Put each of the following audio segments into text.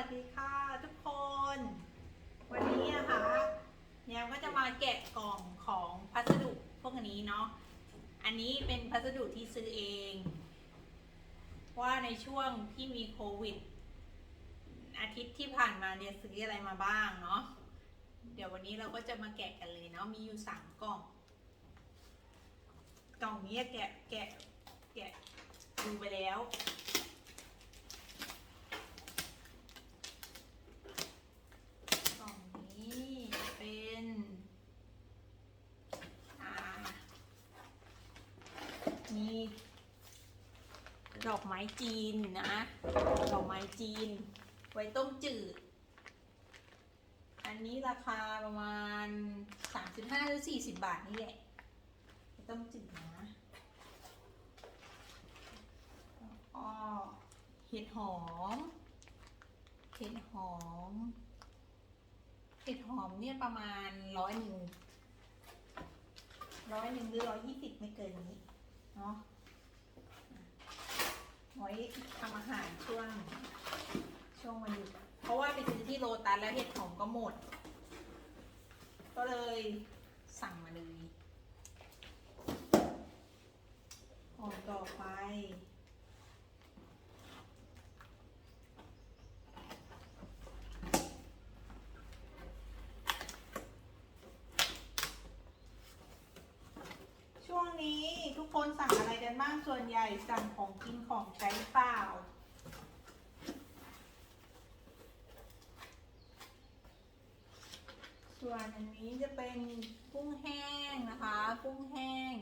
วัสดีค่ะทุกคน วันนี้นะคะแยมก็จะมาแกะกล่องของพัสดุพวกนี้เนาะอันนี้เป็นพัสดุที่ซื้อเอง ว่าในช่วงที่มีโควิด อาทิตย์ที่ผ่านมาเนี่ยซื้ออะไรมาบ้างเนาะเดี๋ยววันนี้เราก็จะมาแกะกันเลยเนาะมีอยู่สามกล่อง กล่องนี้แกะแกะแกะดูไปแล้ว กล่องนี้เป็นอ่า มีดอกไม้จีนนะ ดอกไม้จีน ไว้ต้มจืด อันนี้ราคาประมาณ 35หรือ40 บาทนี่แหละไว้ต้มจืดนะแล้วก็เห็ดหอม เห็ดหอม เห็ดหอมเนี่ยประมาณร้อยหนึ่งร้อยหนึ่งหรือร้อยยี่สิบไม่เกินนี้ เนาะไว้ทำอาหารช่วง ช่วงวันหยุดเพราะว่าไปซื้อที่โลตัสแล้วเห็ดหอมก็หมด ก็เลยสั่งมาเลยหอมต่อไป ช่วงนี้ทุก คนสั่งอะไรกันบ้างส่วนใหญ่สั่งของกินของใช้เปล่า ส่วนอันนี้จะเป็นกุ้งแห้งนะคะ กุ้งแห้ง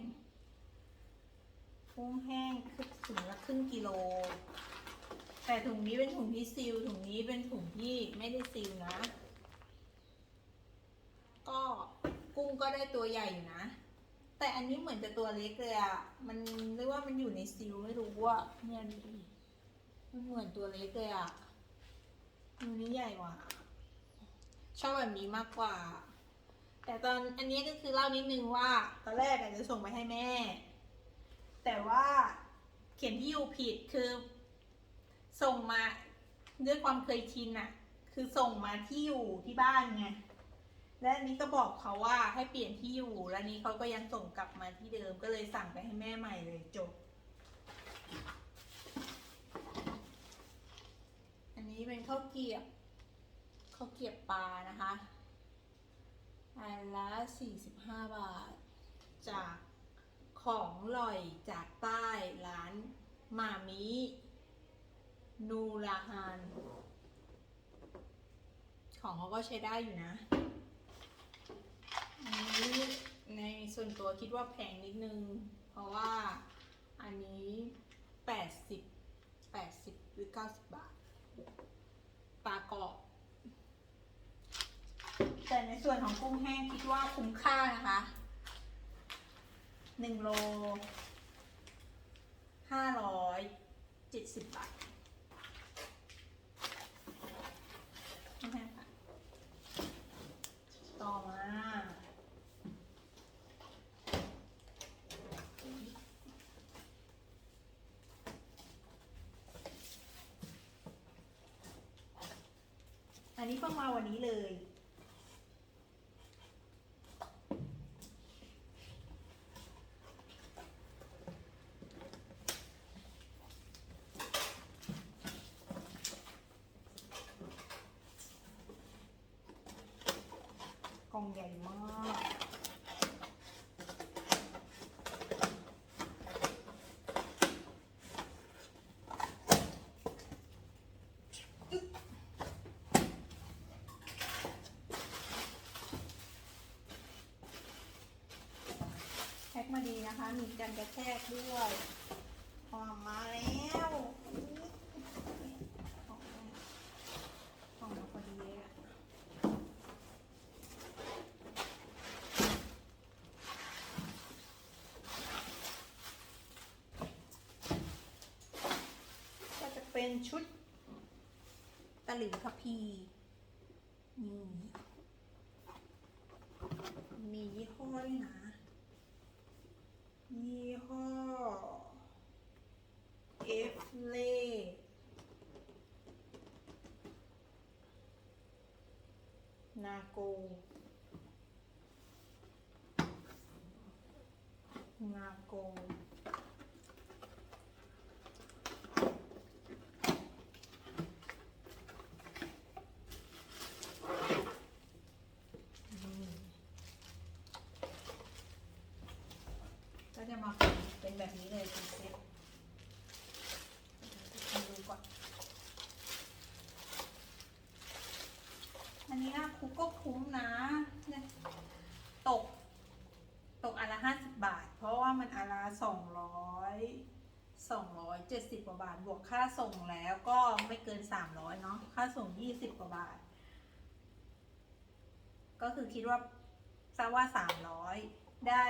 กุ้งแห้งคือถุงละครึ่งกิโล แต่ถุงนี้เป็นถุงที่ซีลถุงนี้เป็นถุงที่ไม่ได้ซีลนะ ก็กุ้งก็ได้ตัวใหญ่อยู่นะ แต่อันนี้เหมือนจะตัวเล็กเลยอะมันเรียกว่ามันอยู่ในซิลไม่รู้ว่าเนี่ยดูดิมันเหมือนตัวเล็กเลยอะอันนี้ใหญ่กว่า ชอบแบบนี้มากกว่า แต่ตอนอันนี้ก็คือเล่านิดนึงว่า ตอนแรกอะจะส่งไปให้แม่ แต่ว่าเขียนที่อยู่ผิดคือ ส่งมาด้วยความเคยชินอะคือส่งมาที่อยู่ที่บ้านไง และนี้ก็บอกเขาว่าให้เปลี่ยนที่อยู่ แล้วนี้เขาก็ยังส่งกลับมาที่เดิมก็เลยสั่งไปให้แม่ใหม่เลยจบ อันนี้เป็นข้าวเกียบข้าวเกียบปลานะคะอันละ45 บาท จากของอร่อยจากใต้ร้านมามินูราฮานของเขาก็ใช้ได้อยู่นะ อันนี้ในส่วนตัวคิดว่าแพงนิดนึง เพราะว่าอันนี้ 80 80 หรือ 90 บาทปลากรอบแต่ในส่วนของกุ้งแห้งคิดว่าคุ้มค่านะคะ1โล570 บาทกุ้งแห้งค่ะ ต่อมา อันนี้เพิ่งมาวันนี้เลย กล่องใหญ่มาก แพ็คมาดี นะคะ มีกันกระแทกด้วยออกมาแล้วออกมาพอดีเลยอะก็จะเป็นชุดตะหลิวทัพพีนี่มียี่ห้อด้วยนะ ยี่ห้อ F เลขนาโก นาโก เป็นแบบนี้เลยเป็นเซ็ตดูก่อน อันนี้นะคุกก็คุ้มนะเนี่ยตก ตกอันละห้าสิบบาท เพราะว่ามันอันละสองร้อยสองร้อยเจ็ดสิบกว่าบาท บวกค่าส่งแล้วก็ไม่เกินสามร้อยเนาะ ค่าส่งยี่สิบกว่าบาท ก็คือคิดว่าซะว่าสามร้อย ได้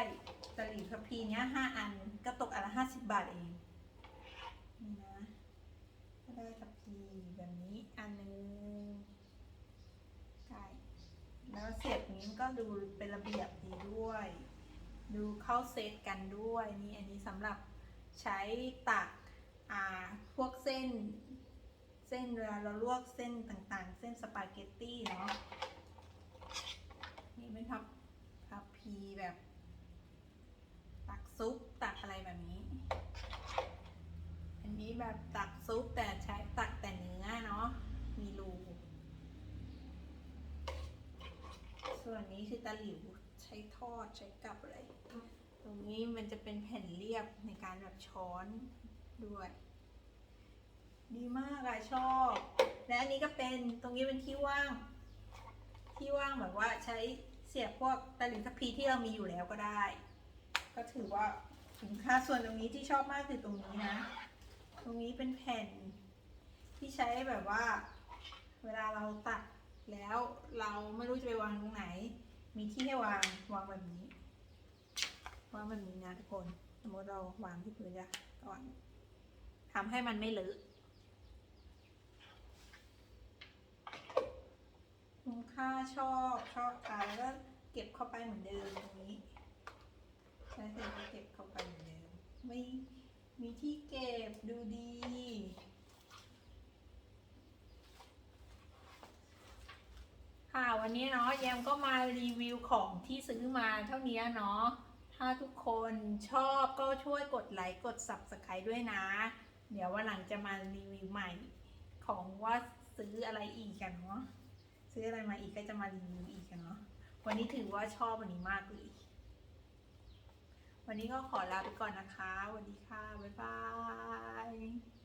ตะหลิวทัพพีเนี้ยห้าอันก็ตกอันละห้าสิบบาทเองนี่นะก็ได้ทัพพีแบบนี้อันหนึงใช่แล้วเสียบนี้ก็ดูเป็นระเบียบดีด้วย ดูเข้าเซตกันด้วยนี่อันนี้สำหรับใช้ตักอ่าพวกเส้น เส้นเวลาเราลวกเส้นต่างๆ เส้นสปาเกตตี้เนาะนี่ไม่ทับทับพีแบบ ตักอะไรแบบนี้ อันนี้แบบตักซุปแต่ใช้ตักแต่เนื้อเนาะ มีรู ส่วนนี้คือตะหลิวใช้ทอดใช้กับอะไร ตรงนี้มันจะเป็นแผ่นเรียบในการแบบช้อนด้วย ดีมากอะชอบ และอันนี้ก็เป็นตรงนี้เป็นที่ว่าง ที่ว่างแบบว่าใช้เสียบพวกตะหลิวทัพพีที่เรามีอยู่แล้วก็ได้ ก็ถือว่า คุ้มค่าส่วนตรงนี้ที่ชอบมากคือตรงนี้นะ ตรงนี้เป็นแผ่นที่ใช้แบบว่า เวลาเราตักแล้วเราไม่รู้จะไปวางตรงไหน มีที่ให้วางวางแบบนี้วางแบบนี้นะทุกคนสมมติเราวางที่พื้นจะก่อนทำให้มันไม่เลอะคุ้มค่าชอบชอบทานแล้วก็เก็บเข้าไปเหมือนเดิมตรงนี้ ใช้เสร็จก็เก็บเข้าไปเหมือนเดิมไม่มีที่เก็บดูดี ค่ะวันนี้เนาะแยมก็มารีวิวของที่ซื้อมาเท่านี้เนาะถ้าทุกคนชอบก็ช่วยกดไลค์กด subscribe ด้วยนะ เดี๋ยววันหลังจะมารีวิวใหม่ ของว่าซื้ออะไรอีกกันเนาะซื้ออะไรมาอีกก็จะมารีวิวอีกกันเนาะวันนี้ถือว่าชอบวันนี้มากเลย วันนี้ก็ขอลาไปก่อนนะคะ วันดีค่ะ บ๊ายบาย